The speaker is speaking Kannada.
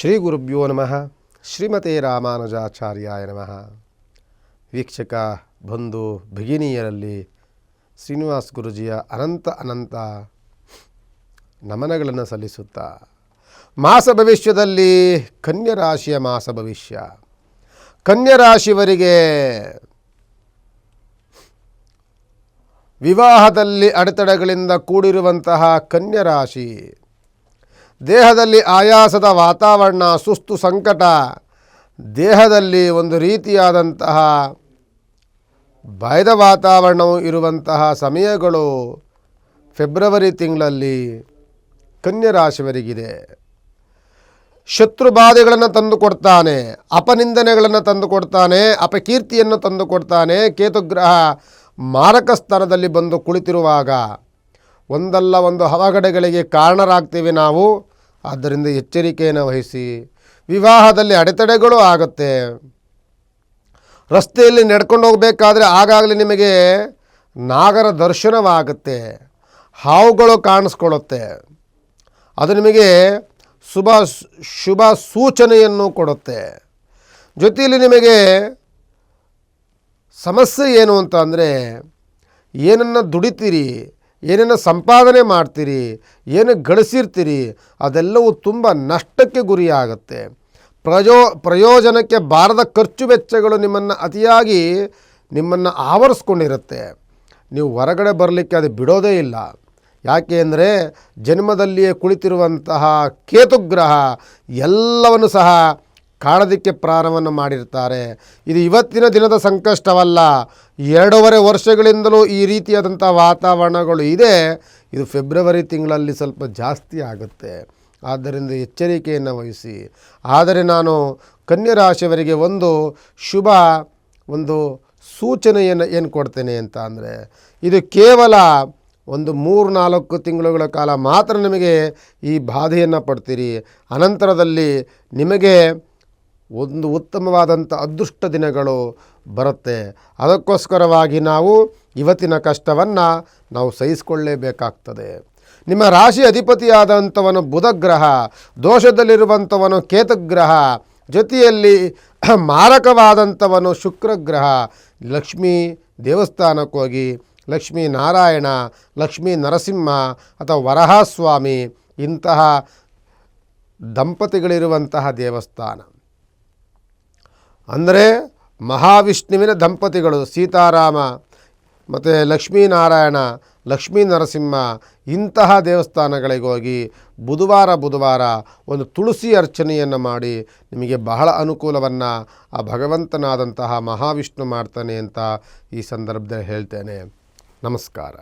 ಶ್ರೀ ಗುರುಭ್ಯೋ ನಮಃ ಶ್ರೀಮತೆ ರಾಮಾನುಜಾಚಾರ್ಯಾಯ ನಮಃ ವೀಕ್ಷಕ ಬಂಧು ಭಗಿನಿಯರಲ್ಲಿ ಶ್ರೀನಿವಾಸ್ ಗುರುಜಿಯ ಅನಂತ ಅನಂತ ನಮನಗಳನ್ನು ಸಲ್ಲಿಸುತ್ತಾ, ಮಾಸ ಭವಿಷ್ಯದಲ್ಲಿ ಕನ್ಯರಾಶಿಯ ಮಾಸ ಭವಿಷ್ಯ ಕನ್ಯರಾಶಿಯವರಿಗೆ ವಿವಾಹದಲ್ಲಿ ಅಡೆತಡೆಗಳಿಂದ ಕೂಡಿರುವಂತಹ ಕನ್ಯಾ ರಾಶಿ ದೇಹದಲ್ಲಿ ಆಯಾಸದ ವಾತಾವರಣ, ಸುಸ್ತು ಸಂಕಟ, ದೇಹದಲ್ಲಿ ಒಂದು ರೀತಿಯಾದಂತಹ ಭಯದ ವಾತಾವರಣವು ಇರುವಂತಹ ಸಮಯಗಳು ಫೆಬ್ರವರಿ ತಿಂಗಳಲ್ಲಿ ಕನ್ಯಾ ಶತ್ರುಬಾಧೆಗಳನ್ನು ಶತ್ರು ಬಾಧೆಗಳನ್ನು ತಂದು ಕೊಡ್ತಾನೆ, ಅಪನಿಂದನೆಗಳನ್ನು ತಂದುಕೊಡ್ತಾನೆ ಅಪಕೀರ್ತಿಯನ್ನು ತಂದುಕೊಡ್ತಾನೆ ಕೇತುಗ್ರಹ ಮಾರಕ ಸ್ಥಾನದಲ್ಲಿ ಬಂದು ಕುಳಿತಿರುವಾಗ ಒಂದಲ್ಲ ಒಂದು ಅವಘಡಗಳಿಗೆ ಕಾರಣರಾಗ್ತೀವಿ ನಾವು. ಆದ್ದರಿಂದ ಎಚ್ಚರಿಕೆಯನ್ನು ವಹಿಸಿ. ವಿವಾಹದಲ್ಲಿ ಅಡೆತಡೆಗಳು ಆಗುತ್ತೆ. ರಸ್ತೆಯಲ್ಲಿ ನಡ್ಕೊಂಡು ಹೋಗಬೇಕಾದ್ರೆ ಆಗಾಗಲೇ ನಿಮಗೆ ನಾಗರ ದರ್ಶನವಾಗುತ್ತೆ. ಹಾವುಗಳು ಕಾಣಿಸ್ಕೊಳ್ಳುತ್ತೆ. ಅದು ನಿಮಗೆ ಶುಭ ಶುಭ ಸೂಚನೆಯನ್ನು ಕೊಡುತ್ತೆ. ಜೊತೆಯಲ್ಲಿ ನಿಮಗೆ ಸಮಸ್ಯೆ ಏನು ಅಂತ ಅಂದರೆ ಏನನ್ನು ದುಡಿತೀರಿ ಏನನ್ನು ಸಂಪಾದನೆ ಮಾಡ್ತೀರಿ, ಏನು ಗಳಿಸಿರ್ತೀರಿ, ಅದೆಲ್ಲವೂ ತುಂಬ ನಷ್ಟಕ್ಕೆ ಗುರಿಯಾಗುತ್ತೆ. ಪ್ರಯೋ ಪ್ರಯೋಜನಕ್ಕೆ ಬಾರದ ಖರ್ಚು ವೆಚ್ಚಗಳು ನಿಮ್ಮನ್ನು ಅತಿಯಾಗಿ ನಿಮ್ಮನ್ನು ಆವರಿಸ್ಕೊಂಡಿರುತ್ತೆ. ನೀವು ಹೊರಗಡೆ ಬರಲಿಕ್ಕೆ ಅದು ಬಿಡೋದೇ ಇಲ್ಲ. ಯಾಕೆ ಅಂದರೆ ಜನ್ಮದಲ್ಲಿಯೇ ಕುಳಿತಿರುವಂತಹ ಕೇತುಗ್ರಹ ಎಲ್ಲವನ್ನು ಸಹ ಕಾಣೋದಕ್ಕೆ ಪ್ರಾರಂಭವನ್ನು ಮಾಡಿರ್ತಾರೆ ಇದು ಇವತ್ತಿನ ದಿನದ ಸಂಕಷ್ಟವಲ್ಲ. ಎರಡೂವರೆ ವರ್ಷಗಳಿಂದಲೂ ಈ ರೀತಿಯಾದಂಥ ವಾತಾವರಣಗಳು ಇದೆ. ಇದು ಫೆಬ್ರವರಿ ತಿಂಗಳಲ್ಲಿ ಸ್ವಲ್ಪ ಜಾಸ್ತಿ ಆಗುತ್ತೆ. ಆದ್ದರಿಂದ ಎಚ್ಚರಿಕೆಯನ್ನು ವಹಿಸಿ. ಆದರೆ ನಾನು ಕನ್ಯಾ ರಾಶಿಯವರಿಗೆ ಒಂದು ಶುಭ, ಒಂದು ಸೂಚನೆಯನ್ನು ಏನು ಕೊಡ್ತೇನೆ ಅಂತ ಅಂದರೆ, ಇದು ಕೇವಲ ಒಂದು ಮೂರು ನಾಲ್ಕು ತಿಂಗಳುಗಳ ಕಾಲ ಮಾತ್ರ ನಿಮಗೆ ಈ ಬಾಧೆಯನ್ನು ಪಡ್ತೀರಿ. ಅನಂತರದಲ್ಲಿ ನಿಮಗೆ ಒಂದು ಉತ್ತಮವಾದಂಥ ಅದೃಷ್ಟ ದಿನಗಳು ಬರುತ್ತೆ. ಅದಕ್ಕೋಸ್ಕರವಾಗಿ ನಾವು ಇವತ್ತಿನ ಕಷ್ಟವನ್ನು ನಾವು ಸಹಿಸಿಕೊಳ್ಳೇಬೇಕಾಗ್ತದೆ. ನಿಮ್ಮ ರಾಶಿ ಅಧಿಪತಿಯಾದಂಥವನು ಬುಧಗ್ರಹ, ದೋಷದಲ್ಲಿರುವಂಥವನು ಕೇತುಗ್ರಹ, ಜೊತೆಯಲ್ಲಿ ಮಾರಕವಾದಂಥವನು ಶುಕ್ರಗ್ರಹ, ಲಕ್ಷ್ಮೀ ದೇವಸ್ಥಾನಕ್ಕೋಗಿ ಲಕ್ಷ್ಮೀ ನಾರಾಯಣ, ಲಕ್ಷ್ಮೀ ನರಸಿಂಹ ಅಥವಾ ವರಹಸ್ವಾಮಿ ಇಂತಹ ದಂಪತಿಗಳಿರುವಂತಹ ದೇವಸ್ಥಾನ. ಅಂದರೆ ಮಹಾವಿಷ್ಣುವಿನ ದಂಪತಿಗಳು ಸೀತಾರಾಮ ಮತ್ತು ಲಕ್ಷ್ಮೀನಾರಾಯಣ, ಲಕ್ಷ್ಮೀ ನರಸಿಂಹ ಇಂತಹ ದೇವಸ್ಥಾನಗಳಿಗೋಗಿ ಬುಧವಾರ ಬುಧವಾರ ಒಂದು ತುಳಸಿ ಅರ್ಚನೆಯನ್ನು ಮಾಡಿ ನಿಮಗೆ ಬಹಳ ಅನುಕೂಲವನ್ನು ಆ ಭಗವಂತನಾದಂತಹ ಮಹಾವಿಷ್ಣು ಮಾಡ್ತಾನೆ ಅಂತ ಈ ಸಂದರ್ಭದಲ್ಲಿ ಹೇಳ್ತೇನೆ. ನಮಸ್ಕಾರ.